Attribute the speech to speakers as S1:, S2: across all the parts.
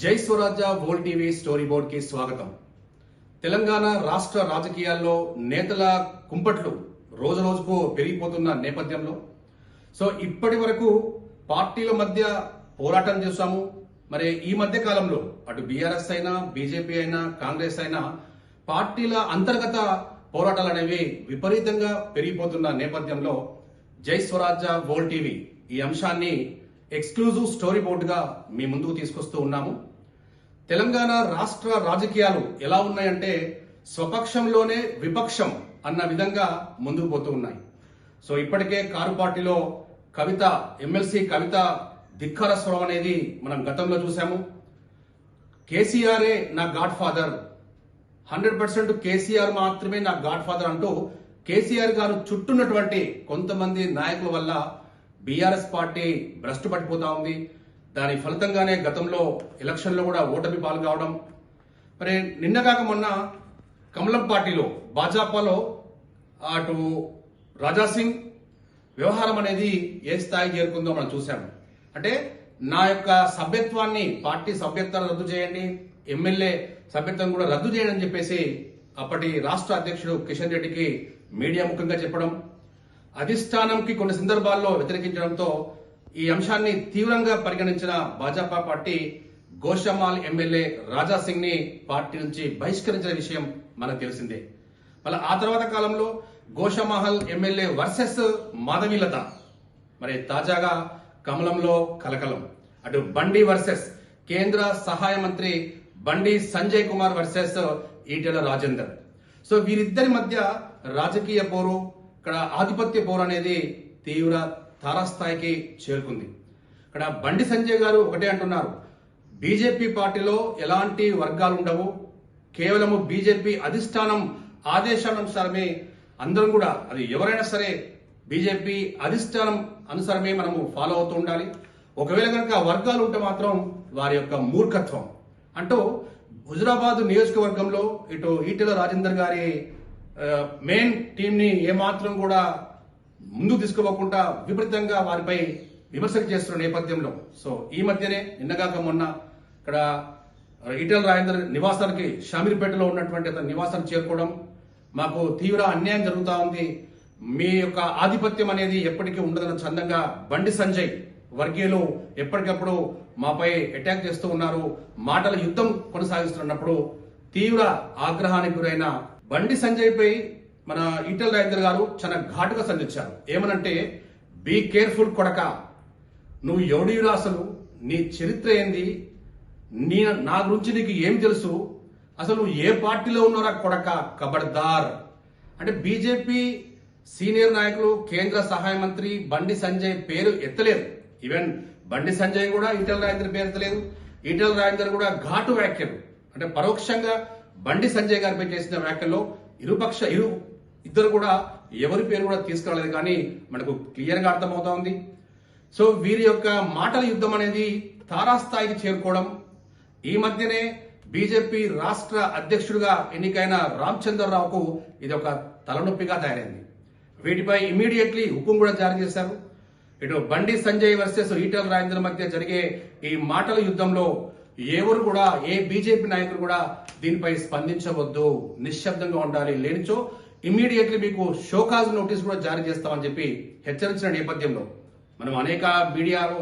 S1: జై స్వరాజ్య వోల్ TV story బోర్డ్కి స్వాగతం. తెలంగాణ రాష్ట్ర రాజకీయాల్లో నేతల కుంపట్లు రోజు రోజుకు పెరిగిపోతున్న నేపథ్యంలో సో ఇప్పటి వరకు పార్టీల మధ్య పోరాటం చేశాము. మరి ఈ మధ్య కాలంలో అటు బీఆర్ఎస్ అయినా బీజేపీ అయినా కాంగ్రెస్ అయినా పార్టీల అంతర్గత పోరాటాలు అనేవి విపరీతంగా పెరిగిపోతున్న నేపథ్యంలో జై స్వరాజ్య వోల్ టీవీ ఈ అంశాన్ని ఎక్స్క్లూజివ్ స్టోరీ బోర్డుగా మీ ముందుకు తీసుకొస్తూ ఉన్నాము. తెలంగాణ రాష్ట్ర రాజకీయాలు ఎలా ఉన్నాయంటే స్వపక్షంలోనే విపక్షం అన్న విధంగా ముందుకు పోతూ ఉన్నాయి. సో ఇప్పటికే కారు పార్టీలో కవిత ఎమ్మెల్సీ కవిత ధిక్కర స్వరం అనేది మనం గతంలో చూసాము. కేసీఆరే నా god father. Hundred percent KCR మాత్రమే నా గాడ్ ఫాదర్ అంటూ కేసీఆర్ గారు చుట్టూన్నటువంటి కొంతమంది నాయకుల వల్ల బీఆర్ఎస్ పార్టీ భ్రష్టు పట్టిపోతా ఉంది. దాని ఫలితంగానే గతంలో ఎలక్షన్లో కూడా ఓటమి పాలు కావడం మరి నిన్న కాక మొన్న కమలం పార్టీలో భాజపాలో అటు రాజాసింగ్ వ్యవహారం అనేది ఏ స్థాయి చేరుకుందో మనం చూసాము అంటే నా యొక్క సభ్యత్వాన్ని పార్టీ సభ్యత్వాన్ని రద్దు చేయండి ఎమ్మెల్యే సభ్యత్వం కూడా రద్దు చేయండి అని చెప్పేసి అప్పటి రాష్ట్ర అధ్యక్షుడు కిషన్ రెడ్డికి మీడియా ముఖంగా చెప్పడం అధిష్టానంకి కొన్ని సందర్భాల్లో వ్యతిరేకించడంతో ఈ అంశాన్ని తీవ్రంగా పరిగణించిన భాజపా పార్టీ గోషమాల్ ఎమ్మెల్యే రాజా సింగ్ని పార్టీ నుంచి బహిష్కరించిన విషయం మనకు తెలిసిందే. మళ్ళీ ఆ తర్వాత కాలంలో గోషమహల్ ఎమ్మెల్యే వర్సెస్ మాధవీలత మరి తాజాగా కమలంలో కలకలం అటు బండి వర్సెస్ కేంద్ర సహాయ మంత్రి బండి సంజయ్ కుమార్ వర్సెస్ ఈటెల రాజేందర్. సో వీరిద్దరి మధ్య రాజకీయ పోరు ఇక్కడ ఆధిపత్య పోరు అనేది తీవ్ర తారాస్థాయికి చేరుకుంది. ఇక్కడ బండి సంజయ్ గారు ఒకటే అంటున్నారు. బీజేపీ పార్టీలో ఎలాంటి వర్గాలు ఉండవు. కేవలము బీజేపీ అధిష్టానం ఆదేశానుసారమే అందరం కూడా అది ఎవరైనా సరే బీజేపీ అధిష్టానం అనుసారమే మనము ఫాలో అవుతూ ఉండాలి. ఒకవేళ కనుక వర్గాలు ఉంటే మాత్రం వారి యొక్క మూర్ఖత్వం. అంటూ హుజురాబాద్ నియోజకవర్గంలో ఇటు ఈటెల రాజేందర్ గారి మెయిన్ టీంని ఏమాత్రం కూడా ముందుకు తీసుకుపోకుండా విపరీతంగా వారిపై విమర్శలు చేస్తున్న నేపథ్యంలో. సో ఈ మధ్యనే నిన్నగాక మొన్న ఇక్కడ ఇటల్ రాజేందర్ నివాసానికి షామీర్పేటలో ఉన్నటువంటి అతని నివాసానికి చేరుకోవడం మాకు తీవ్ర అన్యాయం జరుగుతూ ఉంది. మీ యొక్క ఆధిపత్యం అనేది ఎప్పటికీ ఉండదని చందంగా బండి సంజయ్ వర్గీయులు ఎప్పటికప్పుడు మాపై అటాక్ చేస్తూ ఉన్నారు. మాటల యుద్ధం కొనసాగిస్తున్నప్పుడు తీవ్ర ఆగ్రహానికి గురైన బండి సంజయ్ పై మన ఈటల రాజేందర్ గారు చాలా ఘాటుగా సంధించారు. ఏమనంటే బీ కేర్ఫుల్ కొడక. నువ్వు ఎవడి అసలు నీ చరిత్ర ఏంది? నీ నా గురించి నీకు ఏం తెలుసు? అసలు నువ్వు ఏ పార్టీలో ఉన్నారా కొడక? కబడ్దార్. అంటే బీజేపీ సీనియర్ నాయకులు కేంద్ర సహాయ మంత్రి బండి సంజయ్ పేరు ఎత్తలేదు ఈవెన్ బండి సంజయ్ కూడా ఈటల రాజేందర్ పేరు ఎత్తలేదు. ఈటల రాజేందర్ కూడా ఘాటు వ్యాఖ్యలు. అంటే పరోక్షంగా బండి సంజయ్ గారిపై చేసిన వ్యాఖ్యల్లో ఇరుపక్ష ఇరు ఇద్దరు కూడా ఎవరి పేరు కూడా తీసుకురాలేదు కానీ మనకు క్లియర్గా అర్థమవుతా ఉంది. సో వీరి యొక్క మాటల యుద్ధం అనేది తారాస్థాయికి చేరుకోవడం ఈ మధ్యనే బీజేపీ రాష్ట్ర అధ్యక్షుడిగా ఎన్నికైన రామచంద్రరావుకు ఇది ఒక తలనొప్పిగా తయారైంది. వీటిపై ఇమీడియట్లీ హుకుం కూడా జారీ చేశారు. ఇటు బండి సంజయ్ వర్సెస్ ఈటల రాజేంద్ర మధ్య జరిగే ఈ మాటల యుద్ధంలో ఎవరు కూడా ఏ బీజేపీ నాయకులు కూడా దీనిపై స్పందించవద్దు నిశ్శబ్దంగా ఉండాలి లేనిచో ఇమీడియట్లీ మీకు షోకాజ్ నోటీస్ కూడా జారీ చేస్తామని చెప్పి హెచ్చరించిన నేపథ్యంలో మనం అనేక మీడియాలో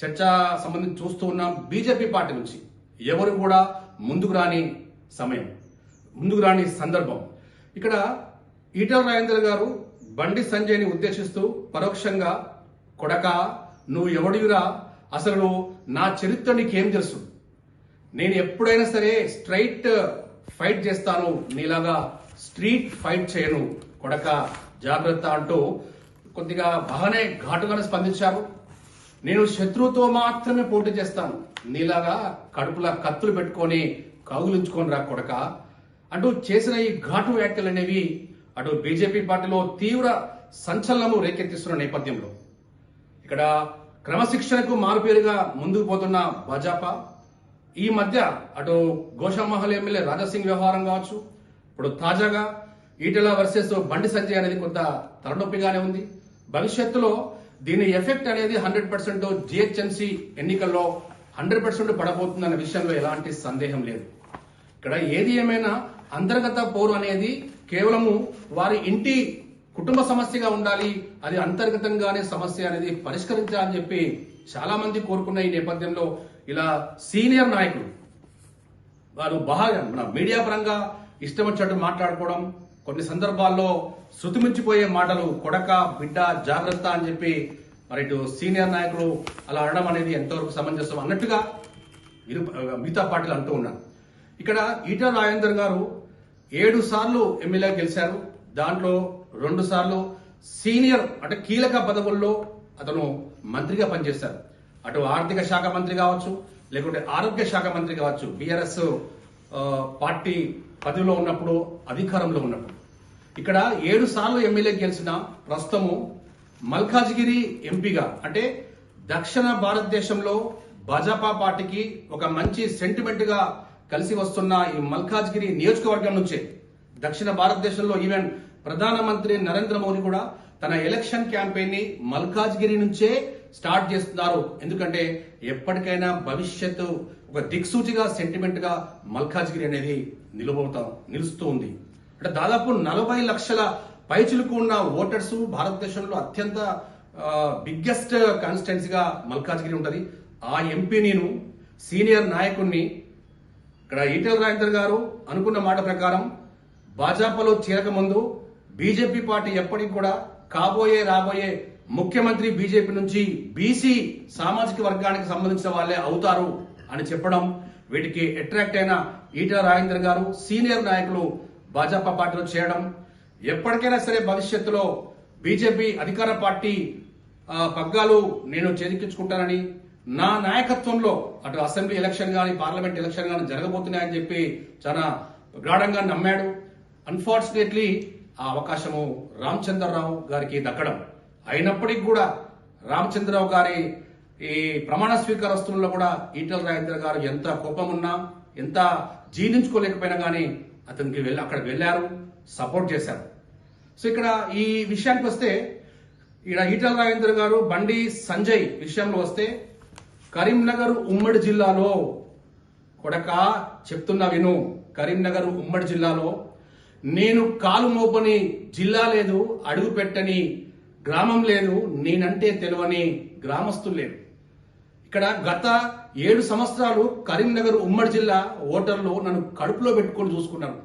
S1: చర్చ సంబంధించి చూస్తూ ఉన్నాం. బీజేపీ పార్టీ నుంచి ఎవరు కూడా ముందుకు రాని సమయం ముందుకు రాని సందర్భం. ఇక్కడ ఈటల రాజేందర్ గారు బండి సంజయ్ని ఉద్దేశిస్తూ పరోక్షంగా కొడక నువ్వు ఎవడివిరా? అసలు నా చరిత్ర నీకేం తెలుసు? నేను ఎప్పుడైనా సరే స్ట్రైట్ ఫైట్ చేస్తాను నీలాగా స్ట్రీట్ ఫైట్ చేయను కొడక. జాగ్రత్త అంటూ కొద్దిగా బాగానే ఘాటుగానే స్పందించారు. నేను శత్రువుతో మాత్రమే పోటీ చేస్తాను. నీలాగా కడుపులా కత్తులు పెట్టుకొని కౌగులించుకొని రా కొడక అంటూ చేసిన ఈ ఘాటు వ్యాఖ్యలు అనేవి అటు బీజేపీ పార్టీలో తీవ్ర సంచలనము రేకెత్తిస్తున్న నేపథ్యంలో. ఇక్కడ క్రమశిక్షణకు మారుపేరుగా ముందుకు పోతున్న భాజపా ఈ మధ్య అటు గోషామహల్ ఎమ్మెల్యే రాజాసింగ్ వ్యవహారం కావచ్చు ఇప్పుడు తాజాగా ఈటెల వర్సెస్ బండి సంజయ్ అనేది కొంత తలనొప్పిగానే ఉంది. భవిష్యత్తులో దీని ఎఫెక్ట్ అనేది హండ్రెడ్ పర్సెంట్ జిహెచ్ఎంసీ ఎన్నికల్లో హండ్రెడ్ పర్సెంట్ పడబోతుందన్న విషయంలో ఎలాంటి సందేహం లేదు. ఇక్కడ ఏది ఏమైనా అంతర్గత పోరు అనేది కేవలము వారి ఇంటి కుటుంబ సమస్యగా ఉండాలి అది అంతర్గతంగానే సమస్య అనేది పరిష్కరించాలని చెప్పి చాలా మంది కోరుకున్న ఈ నేపథ్యంలో ఇలా సీనియర్ నాయకులు వారు బాగా మన మీడియా పరంగా ఇష్టం వచ్చినట్టు మాట్లాడుకోవడం కొన్ని సందర్భాల్లో శృతిమించిపోయే మాటలు కొడక బిడ్డ జాగ్రత్త అని చెప్పి మరి ఇటు సీనియర్ నాయకులు అలా అనడం అనేది ఎంతవరకు సమంజసం అన్నట్టుగా ఇరు మిగతా పార్టీలు అంటూ ఉన్నారు. ఇక్కడ ఈటా రాజేందర్ గారు ఏడు సార్లు ఎమ్మెల్యే గెలిచారు. దాంట్లో రెండు సార్లు సీనియర్ అంటే కీలక పదవుల్లో అతను మంత్రిగా పనిచేశారు. అటు ఆర్థిక శాఖ మంత్రి కావచ్చు లేకుంటే ఆరోగ్య శాఖ మంత్రి కావచ్చు బీఆర్ఎస్ పార్టీ పదవిలో ఉన్నప్పుడు అధికారంలో ఉన్నప్పుడు. ఇక్కడ ఏడు సార్లు ఎమ్మెల్యే గెలిచిన ప్రస్తుతము మల్కాజ్గిరి ఎంపీగా అంటే దక్షిణ భారతదేశంలో భాజపా పార్టీకి ఒక మంచి సెంటిమెంట్గా కలిసి వస్తున్న ఈ మల్కాజ్గిరి నియోజకవర్గం నుంచే దక్షిణ భారతదేశంలో ఈవెన్ ప్రధానమంత్రి నరేంద్ర మోదీ కూడా తన ఎలక్షన్ క్యాంపెయిన్ని మల్కాజ్గిరి నుంచే స్టార్ట్ చేస్తున్నారు. ఎందుకంటే ఎప్పటికైనా భవిష్యత్తు ఒక దిక్సూచిగా సెంటిమెంట్గా మల్కాజ్గిరి అనేది నిలబోతా నిలుస్తూ ఉంది. అంటే దాదాపు నలభై లక్షల పైచులకు ఉన్న ఓటర్స్ భారతదేశంలో అత్యంత బిగ్గెస్ట్ కాన్స్టిట్యున్సీగా మల్కాజ్గిరి ఉంటుంది. ఆ ఎంపీ నేను సీనియర్ నాయకుణ్ణి. ఇక్కడ ఈటల రాజేందర్ గారు అనుకున్న మాట ప్రకారం భాజపాలో చేరకముందు బీజేపీ పార్టీ ఎప్పటికి కూడా కాబోయే రాబోయే ముఖ్యమంత్రి బీజేపీ నుంచి బీసీ సామాజిక వర్గానికి సంబంధించిన వాళ్ళే అవుతారు అని చెప్పడం వీటికి అట్రాక్ట్ అయిన ఈటల రాజేందర్ గారు సీనియర్ నాయకులు భాజపా పార్టీలో చేయడం ఎప్పటికైనా సరే భవిష్యత్తులో బీజేపీ అధికార పార్టీ పగ్గాలు నేను చేజిక్కించుకుంటానని నా నాయకత్వంలో అటు అసెంబ్లీ ఎలక్షన్ కానీ పార్లమెంట్ ఎలక్షన్ కానీ జరగబోతున్నాయని చెప్పి చాలా గాఢంగా నమ్మాడు. అన్ఫార్చునేట్లీ ఆ అవకాశము రామచంద్రరావు గారికి దక్కడం. అయినప్పటికీ కూడా రామచంద్రరావు గారి ఈ ప్రమాణ స్వీకారోత్సవంలో కూడా ఈటల రాజేంద్ర గారు ఎంత కోపం ఉన్నా ఎంత జీర్ణించుకోలేకపోయినా కానీ అతనికి వెళ్ళి అక్కడ వెళ్ళారు సపోర్ట్ చేశారు. సో ఇక్కడ ఈ విషయానికి వస్తే ఇక్కడ ఈటల రాజేంద్ర గారు బండి సంజయ్ విషయంలో వస్తే కరీంనగర్ ఉమ్మడి జిల్లాలో కొడక చెప్తున్నా విను కరీంనగర్ ఉమ్మడి జిల్లాలో నేను కాలు మోపని జిల్లా లేదు అడుగు పెట్టని గ్రామం లేదు నేనంటే తెలవని గ్రామస్తులు లేరు. ఇక్కడ గత ఏడు సంవత్సరాలు కరీంనగర్ ఉమ్మడి జిల్లా ఓటర్లు నన్ను కడుపులో పెట్టుకొని చూసుకున్నారు.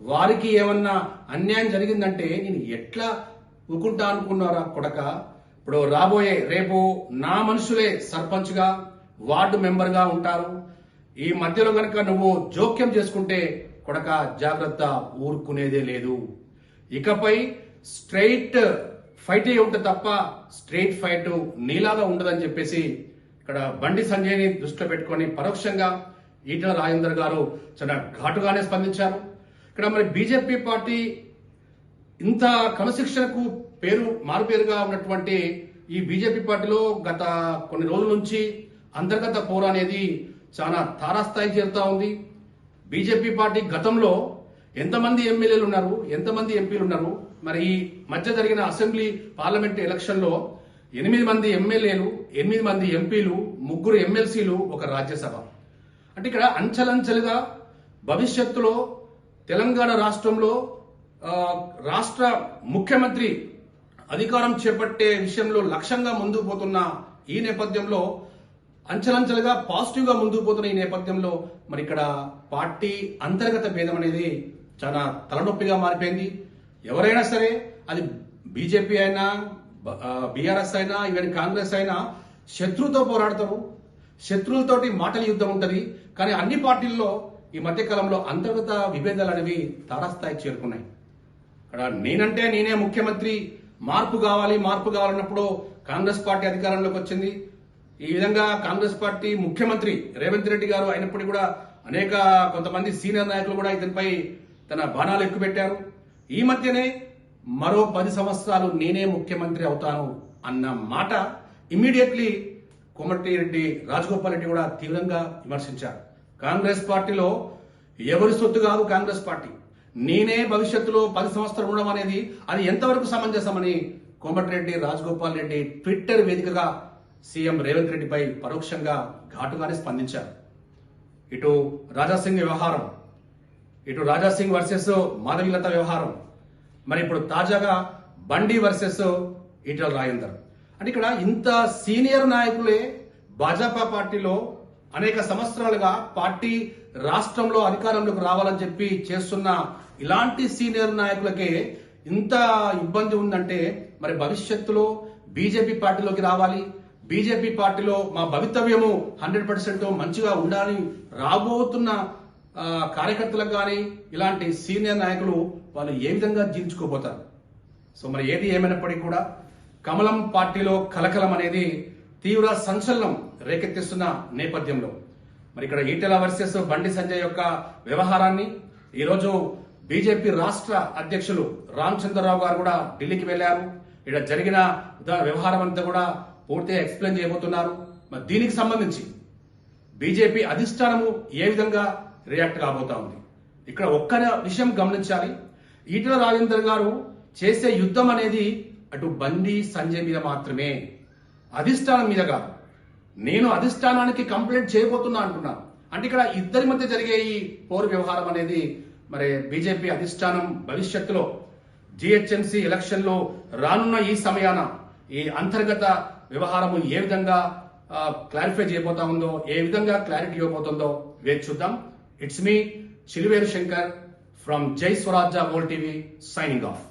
S1: వారికి ఏమన్నా అన్యాయం జరిగిందంటే నేను ఎట్లా ఊకుంటా అనుకున్నారా కొడక? ఇప్పుడు రాబోయే రేపు నా మనుషులే సర్పంచ్గా వార్డు మెంబర్గా ఉంటారు. ఈ మధ్యలో కనుక నువ్వు జోక్యం చేసుకుంటే కొడక జాగ్రత్త ఊరుకునేదే లేదు. ఇకపై స్ట్రైట్ ఫైట్ ఉంటే తప్ప స్ట్రైట్ ఫైట్ నీలాగా ఉండదని చెప్పేసి ఇక్కడ బండి సంజయ్ని దృష్టిలో పెట్టుకొని పరోక్షంగా ఈటల రాజేందర్ గారు చాలా ఘాటుగానే స్పందించారు. ఇక్కడ మరి బీజేపీ పార్టీ ఇంత క్రమశిక్షణకు పేరు మారుపేరుగా ఉన్నటువంటి ఈ బీజేపీ పార్టీలో గత కొన్ని రోజుల నుంచి అంతర్గత పోరు అనేది చాలా తారాస్థాయి చేరుతా ఉంది. బీజేపీ పార్టీ గతంలో ఎంతమంది ఎమ్మెల్యేలు ఉన్నారు ఎంతమంది ఎంపీలు ఉన్నారు మరి ఈ మధ్య జరిగిన అసెంబ్లీ పార్లమెంట్ ఎలక్షన్లో ఎనిమిది మంది ఎమ్మెల్యేలు ఎనిమిది మంది ఎంపీలు ముగ్గురు ఎమ్మెల్సీలు ఒక రాజ్యసభ. అంటే ఇక్కడ అంచెలంచెలుగా భవిష్యత్తులో తెలంగాణ రాష్ట్రంలో రాష్ట్ర ముఖ్యమంత్రి అధికారం చేపట్టే విషయంలో లక్ష్యంగా ముందుకు పోతున్న ఈ నేపథ్యంలో అంచెలంచెలుగా పాజిటివ్గా ముందుకు పోతున్న ఈ నేపథ్యంలో మరి ఇక్కడ పార్టీ అంతర్గత భేదం అనేది చాలా తలనొప్పిగా మారిపోయింది. ఎవరైనా సరే అది బీజేపీ అయినా బీఆర్ఎస్ అయినా ఈవెన్ కాంగ్రెస్ అయినా శత్రువుతో పోరాడతారు. శత్రువులతోటి మాటల యుద్ధం ఉంటుంది. కానీ అన్ని పార్టీల్లో ఈ మధ్య కాలంలో అంతర్గత విభేదాలు అనేవి తారాస్థాయికి చేరుకున్నాయి. ఇక్కడ నేనంటే నేనే ముఖ్యమంత్రి మార్పు కావాలి మార్పు కావాలన్నప్పుడు కాంగ్రెస్ పార్టీ అధికారంలోకి వచ్చింది. ఈ విధంగా కాంగ్రెస్ పార్టీ ముఖ్యమంత్రి రేవంత్ రెడ్డి గారు అయినప్పటికీ కూడా అనేక కొంతమంది సీనియర్ నాయకులు కూడా ఇతనిపై తన బాణాలు ఎక్కుపెట్టారు. ఈ మధ్యనే మరో పది సంవత్సరాలు నేనే ముఖ్యమంత్రి అవుతాను అన్న మాట ఇమ్మీడియట్లీ కోమటిరెడ్డి రాజగోపాల్ రెడ్డి కూడా తీవ్రంగా విమర్శించారు. కాంగ్రెస్ పార్టీలో ఎవరి సొత్తు కాదు కాంగ్రెస్ పార్టీ. నేనే భవిష్యత్తులో పది సంవత్సరాలు ఉండడం అనేది అది ఎంతవరకు సమంజసమని కోమటిరెడ్డి రాజగోపాల్ రెడ్డి ట్విట్టర్ వేదికగా సీఎం రేవంత్ రెడ్డిపై పరోక్షంగా ఘాటుగానే స్పందించారు. ఇటు రాజాసింగ్ వ్యవహారం. ఇటు రాజాసింగ్ వర్సెస్ మాధవీలత వ్యవహారం. మరి ఇప్పుడు తాజాగా బండి వర్సెస్ ఈటల రాజేందర్. అంటే ఇక్కడ ఇంత సీనియర్ నాయకులే భాజపా పార్టీలో అనేక సంవత్సరాలుగా పార్టీ రాష్ట్రంలో అధికారంలోకి రావాలని చెప్పి చేస్తున్న ఇలాంటి సీనియర్ నాయకులకే ఇంత ఇబ్బంది ఉందంటే మరి భవిష్యత్తులో బీజేపీ పార్టీలోకి రావాలి. బీజేపీ పార్టీలో మా భవితవ్యము హండ్రెడ్ పర్సెంట్ మంచిగా ఉండాలని రాబోతున్న కార్యకర్తలకు కానీ ఇలాంటి సీనియర్ నాయకులు వాళ్ళు ఏ విధంగా జీర్చుకోపోతారు సో మరి ఏది ఏమైనప్పటికీ కూడా కమలం పార్టీలో కలకలం అనేది తీవ్ర సంచలనం రేకెత్తిస్తున్న నేపథ్యంలో. మరి ఇక్కడ ఈటెల వర్సెస్ బండి సంజయ్ యొక్క వ్యవహారాన్ని ఈరోజు బీజేపీ రాష్ట్ర అధ్యక్షులు రామచంద్రరావు గారు కూడా ఢిల్లీకి వెళ్ళారు ఇక్కడ జరిగిన ద- వ్యవహారం అంతా కూడా పూర్తిగా ఎక్స్ప్లెయిన్ చేయబోతున్నారు. మరి దీనికి సంబంధించి బీజేపీ అధిష్టానము ఏ విధంగా రియాక్ట్ కాబోతా ఉంది. ఇక్కడ ఒక్క విషయం గమనించాలి. ఈటల రాజేందర్ గారు చేసే యుద్ధం అనేది అటు బండి సంజయ్ మీద మాత్రమే. అధిష్టానం మీద కాదు. నేను అధిష్టానానికి కంప్లైంట్ చేయబోతున్నా అంటున్నాను అంటే ఇక్కడ ఇద్దరి మధ్య జరిగే ఈ పోరు వ్యవహారం అనేది మరి బీజేపీ అధిష్టానం భవిష్యత్తులో జిహెచ్ఎంసీ ఎలక్షన్లో రానున్న ఈ సమయాన ఈ అంతర్గత వ్యవహారము ఏ విధంగా క్లారిఫై చేయబోతా ఉందో ఏ విధంగా క్లారిటీ ఇవ్వబోతుందో వేచి చూద్దాం. It's me, Shriver Shankar from Jai Swarajya World TV signing off.